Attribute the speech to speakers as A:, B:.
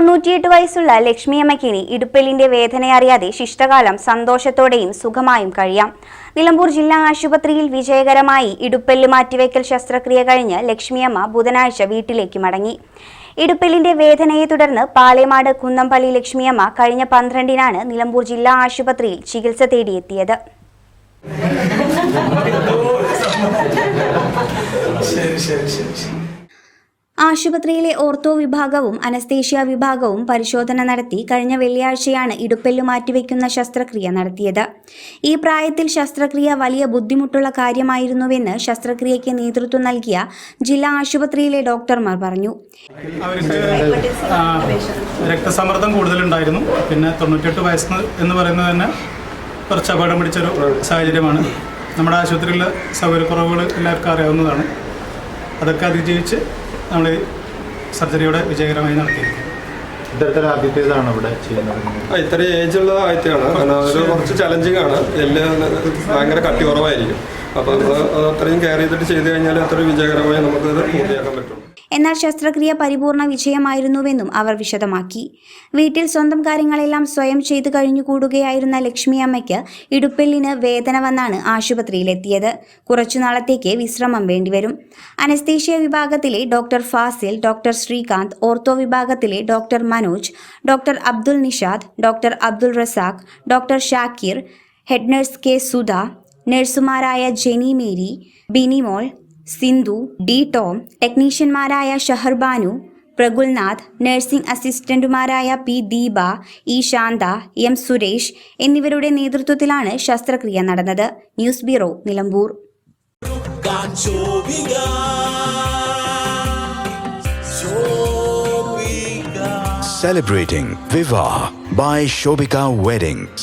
A: തൊണ്ണൂറ്റിയെട്ട് വയസ്സുള്ള ലക്ഷ്മിയമ്മയ്ക്കിനി ഇടുപ്പലിന്റെ വേദനയറിയാതെ ശിഷ്ടകാലം സന്തോഷത്തോടെയും സുഖമായും കഴിയാം. നിലമ്പൂർ ജില്ലാ ആശുപത്രിയിൽ വിജയകരമായി ഇടുപ്പല്ല് മാറ്റിവെക്കൽ ശസ്ത്രക്രിയ കഴിഞ്ഞ് ലക്ഷ്മിയമ്മ ബുധനാഴ്ച വീട്ടിലേക്ക് മടങ്ങി. ഇടുപ്പലിന്റെ വേദനയെ തുടർന്ന് പാലേമാട് കുന്നംപള്ളി ലക്ഷ്മിയമ്മ കഴിഞ്ഞ പന്ത്രണ്ടിനാണ് നിലമ്പൂർ ജില്ലാ ആശുപത്രിയിൽ ചികിത്സ തേടിയെത്തിയത്.
B: ശരി ശരി ശരി ശരി.
A: ആശുപത്രിയിലെ ഓർത്തോ വിഭാഗവും അനസ്തേഷ്യ വിഭാഗവും പരിശോധന നടത്തി കഴിഞ്ഞ വെള്ളിയാഴ്ചയാണ് ഇടുപ്പെല്ല് മാറ്റിവെക്കുന്ന ശസ്ത്രക്രിയ നടത്തിയത്. ഈ പ്രായത്തിൽ ശസ്ത്രക്രിയ വലിയ ബുദ്ധിമുട്ടുള്ള കാര്യമായിരുന്നുവെന്ന് ശസ്ത്രക്രിയയ്ക്ക് നേതൃത്വം നൽകിയ ജില്ലാ ആശുപത്രിയിലെ ഡോക്ടർമാർ പറഞ്ഞു.
B: രക്തസമ്മർദ്ദം കൂടുതലുണ്ടായിരുന്നു. പിന്നെ തൊണ്ണൂറ്റെട്ട് വയസ്സ് എന്ന് പറയുന്നത് തന്നെ കുറച്ച് അപകടം പിടിച്ചൊരു സാഹചര്യമാണ്. നമ്മുടെ ആശുപത്രിയിലെ സൗകര്യക്കുറവുകൾ എല്ലാവർക്കും അറിയാവുന്നതാണ്. അതൊക്കെ അതിജീവിച്ച് നമ്മൾ സർജറിയുടെ വിജയകരമായി നടത്തിയിരിക്കുന്നത്
C: ഇത്തരത്തിൽ ആദ്യത്തേതാണ് ഇവിടെ ചെയ്യുന്നത്?
D: ആ, ഇത്ര ഏജ് ഉള്ള ആദ്യത്തെയാണ്. കാരണം അതൊരു കുറച്ച് ചലഞ്ചിങ് ആണ്. എല്ലാം ഭയങ്കര കട്ടി കുറവായിരിക്കും അപ്പോൾ അത്രയും കെയർ ചെയ്തിട്ട് ചെയ്തു കഴിഞ്ഞാൽ അത്ര വിജയകരമായി നമുക്കത് പൂർത്തിയാക്കാൻ പറ്റും.
A: എന്നാൽ ശസ്ത്രക്രിയ പരിപൂർണ വിജയമായിരുന്നുവെന്നും അവർ വിശദമാക്കി. വീട്ടിൽ സ്വന്തം കാര്യങ്ങളെല്ലാം സ്വയം ചെയ്തു കഴിഞ്ഞുകൂടുകയായിരുന്ന ലക്ഷ്മി അമ്മയ്ക്ക് ഇടുപ്പെല്ലിന് വേദന വന്നാണ് ആശുപത്രിയിലെത്തിയത്. കുറച്ചുനാളത്തേക്ക് വിശ്രമം വേണ്ടിവരും. അനസ്തേഷ്യ വിഭാഗത്തിലെ doctor Fasil doctor Srikanth ortho വിഭാഗത്തിലെ doctor Manoj doctor Abdul Nishad doctor Abdul Razak doctor Shakir head nurse K Sudha നഴ്സുമാരായ Jenny Mary Binimol Sindhu D Tom ടെക്നീഷ്യന്മാരായ Shaharbanu Pragulnath nursing അസിസ്റ്റന്റുമാരായ P Deepa E Shantha M Suresh എന്നിവരുടെ നേതൃത്വത്തിലാണ് ശസ്ത്രക്രിയ നടന്നത് news bureau Nilambur
E: Celebrating Viva by Shobika Weddings.